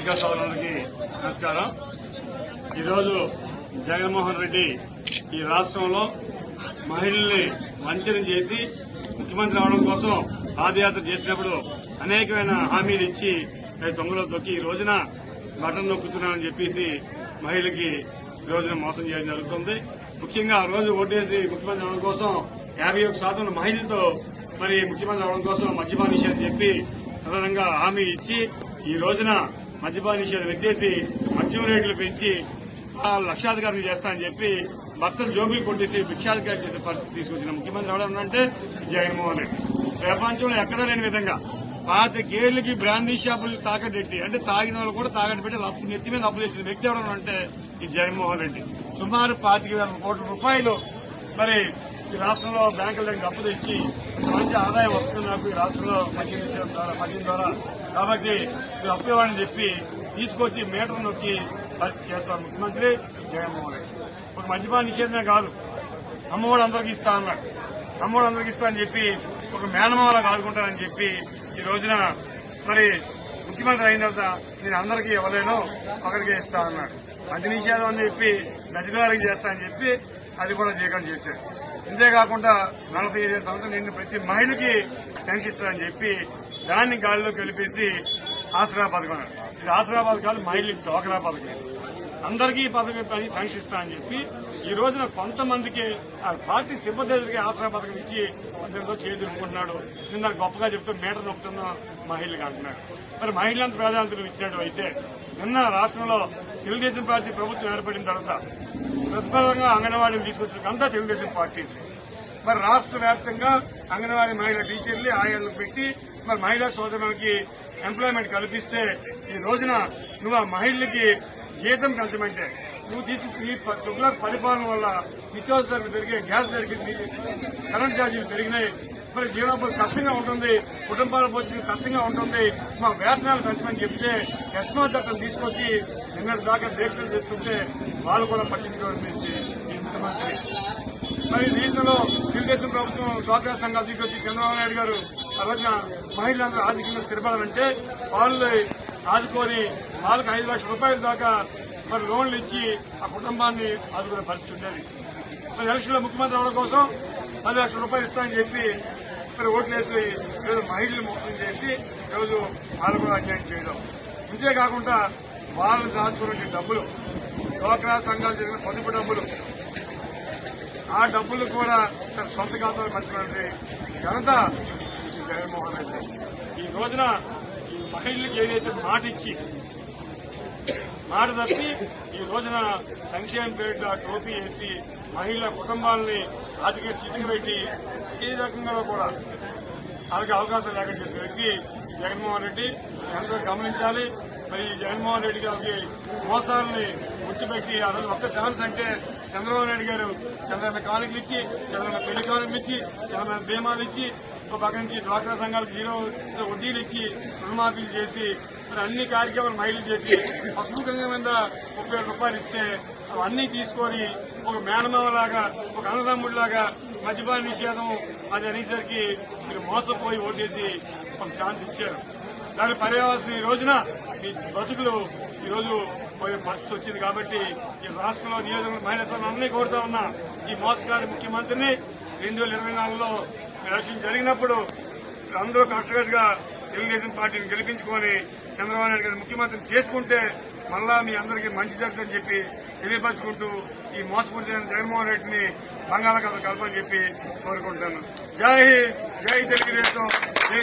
పత్రికా సోదరులకి నమస్కారం. ఈరోజు జగన్మోహన్ రెడ్డి ఈ రాష్ట్రంలో మహిళల్ని వంచన చేసి ముఖ్యమంత్రి అవడం కోసం పాదయాత్ర చేసినప్పుడు అనేకమైన హామీలు ఇచ్చి రేపు తొంగలో తొక్కి ఈ రోజున బటన్ నొక్కుతున్నానని చెప్పేసి మహిళకి ఈ రోజున మోసం చేయడం జరుగుతుంది. ముఖ్యంగా ఆ రోజు ఓటేసి ముఖ్యమంత్రి అవడం కోసం యాభై ఒక శాతం మహిళలతో మరి ముఖ్యమంత్రి అవడం కోసం మద్యపాన నిషేధం చెప్పి ప్రధానంగా హామీ ఇచ్చి ఈ రోజున మద్యపాన నిషేధం ఎత్తేసి మద్యం రేట్లు పెంచి ఆ లక్షాధికారులు చేస్తానని చెప్పి భర్తలు జోబీలు కొట్టేసి భిక్షాధికారులు చేసే పరిస్థితి తీసుకొచ్చిన ముఖ్యమంత్రి ఎవరు జగన్మోహన్ రెడ్డి. ప్రపంచంలో ఎక్కడా లేని విధంగా పాతికేళ్ళకి బ్రాందీ షాపులు తాకట్టెట్టి అంటే తాగిన వాళ్ళు కూడా తాకట్టు పెట్టి అప్పు నెత్తి మీద అప్పు తెచ్చిన వ్యక్తి ఎవరన్నా అంటే ఈ జగన్మోహన్ రెడ్డి. సుమారు పాతిక వేల కోట్ల రూపాయలు మరి ఈ రాష్ట్రంలో బ్యాంకుల దగ్గర అప్పు తెచ్చి మంచి ఆదాయం వస్తుంది నాకు ఈ రాష్ట్రంలో మద్యం నిషేధం ద్వారా మద్యం ద్వారా. కాబట్టి మీరు అప్పు ఇవ్వాలని చెప్పి తీసుకొచ్చి మీటర్ నొక్కి పరిస్థితి చేస్తారు. ముఖ్యమంత్రి జగన్మోహన్ రెడ్డి ఒక మద్యపాన నిషేధమే కాదు. అమ్మఒడు అందరికి ఇస్తా అన్నాడు. అమ్మఒడు అందరికి ఇస్తా అని చెప్పి ఒక మేనమావలా ఆదుకుంటానని చెప్పి ఈ రోజున మరి ముఖ్యమంత్రి అయిన తర్వాత నేను అందరికీ ఇవ్వలేను ఒకరికే ఇస్తా అన్నాడు. మద్య నిషేధం అని చెప్పి గజగారికి చేస్తా అని చెప్పి అది కూడా చేయకుండా చేశాడు. ఇంతేకాకుండా నలభై ఐదు సంవత్సరాలు నిండిన ప్రతి మహిళకి పెన్షన్ ఇస్తారని చెప్పి దాన్ని గాలిలో కలిపేసి ఆసరా పథకం ఇది ఆసరా పథకాలు మహిళలకు డోకరా పథకం అందరికీ ఈ పథకం పని పెన్షన్ ఇస్తా అని చెప్పి ఈ రోజున కొంతమందికి ఆ పార్టీ సిబ్బందికి ఆసరా పథకం ఇచ్చి అందరితో చేదురుకుంటున్నాడు నిన్న గొప్పగా చెప్తూ మీటర్ నొక్కుతున్న మహిళలకు అంటున్నాడు మరి మహిళలంత ప్రాధాన్యతలు ఇచ్చినట్టు అయితే నిన్న రాష్ట్రంలో తెలుగుదేశం పార్టీ ప్రభుత్వం ఏర్పడిన తర్వాత ప్రతిపదంగా అంగన్వాడీని తీసుకొచ్చిన అంతా తెలుగుదేశం పార్టీ మరి రాష్ట్ర వ్యాప్తంగా అంగన్వాడీ మహిళా టీచర్లు ఆయాలను పెట్టి మరి మహిళా సోదరులకి ఎంప్లాయ్మెంట్ కల్పిస్తే ఈ రోజున నువ్వు ఆ మహిళలకి జీతం పెంచమంటే నువ్వు తీసుకు ఈ ప- పరిపాలన వల్ల నిత్యావసరాలు పెరిగాయి గ్యాస్ పెరిగింది కరెంట్ ఛార్జీలు పెరిగినాయి. మరి జీవనోపాధి కష్టంగా ఉంటుంది కుటుంబాల పోషణ కష్టంగా ఉంటుంది మా వేతనాలు పెంచమని చెప్తే ఎస్మా చట్టం తీసుకొచ్చి నిన్నటి దాకా దీక్షలు తీసుకుంటే వాళ్ళు కూడా పట్టించుకోవడం ముఖ్యమంత్రి. మరి దేశంలో తెలుగుదేశం ప్రభుత్వం డ్వాక్రా సంఘాలు తీసుకొచ్చి చంద్రబాబు నాయుడు గారు ఆ రోజున మహిళలందరూ ఆర్థికంగా స్థిరపడాలంటే వాళ్ళు ఆదుకొని వాళ్ళకి ఐదు లక్షల రూపాయల దాకా మరి లోన్లు ఇచ్చి ఆ కుటుంబాన్ని ఆదుకునే పరిస్థితి ఉండేది. మరి ఎలక్షన్లో ముఖ్యమంత్రి అవడం కోసం పది లక్షల రూపాయలు ఇస్తానని చెప్పి మరి ఓట్లేసి ఈరోజు మహిళలు మోసం చేసి ఈరోజు వాళ్ళు కూడా అన్యాయం చేయడం. ఇంతేకాకుండా వాళ్ళు దాచుకునే డబ్బులు డోక్రా సంఘాలు జరిగిన పొదుపు డబ్బులు. ఆ డబ్బులు కూడా తన సొంత ఖాతాలో పంచమంటే ఘనత జగన్మోహన్ రెడ్డి ఈ రోజున ఈ మహిళలకు ఏదైతే మాట ఇచ్చి మాట తప్పి ఈ రోజున సంక్షేమం పేరిట టోపీ వేసి మహిళల కుటుంబాలని ఆర్థిక చితికి పెట్టి ఏ రకంగా కూడా వాళ్ళకి అవకాశం లేకుండా చేసిన వ్యక్తి జగన్మోహన్ రెడ్డి. అందరూ గమనించాలి. మరి జగన్మోహన్ రెడ్డి గారికి మోసాలని గుర్తుపెట్టి ఆ రోజు ఒక్క ఛాన్స్ అంటే చంద్రబాబు నాయుడు గారు చంద్రన్న కానుకలు ఇచ్చి చంద్రన్న పెళ్ళి కానుకలు ఇచ్చి చంద్రన్న బీమాలు ఇచ్చి ఒక పక్క నుంచి డ్వాక్రా సంఘాలకు జీరో వడ్డీలు ఇచ్చి రుణమాఫీలు చేసి మరి అన్ని కార్యక్రమాలు మహిళలు చేసి పసుపు మీద ముప్పై వేల రూపాయలు ఇస్తే అవన్నీ తీసుకొని ఒక మేనమావలాగా ఒక అన్నదమ్ముడిలాగా మద్యపాన నిషేధం అది అనేసరికి మీరు మోసపోయి ఓటేసి ఒక ఛాన్స్ ఇచ్చారు. దాని పర్యవసం ఈ రోజున మీ బతుకులు ఈ రోజు పోయే పరిస్థితి వచ్చింది కాబట్టి ఈ రాష్ట్రంలో నియోజకవర్గ మహిళా సభలు కోరుతా ఉన్నా ఈ మోసగారి ముఖ్యమంత్రిని రెండు వేల ఇరవై నాలుగులో ఎలక్షన్ జరిగినప్పుడు అందరూ కరెక్ట్గా తెలుగుదేశం పార్టీని గెలిపించుకొని చంద్రబాబు నాయుడు గారి ముఖ్యమంత్రిని చేసుకుంటే మళ్ళా మీ అందరికీ మంచి జరుగుతుందని చెప్పి తెలియపరచుకుంటూ ఈ మోసపూరితైన జగన్మోహన్ రెడ్డిని బంగాళాఖాత కలపని చెప్పి కోరుకుంటున్నాను. జై హింద్ జై తెలుగుదేశం జై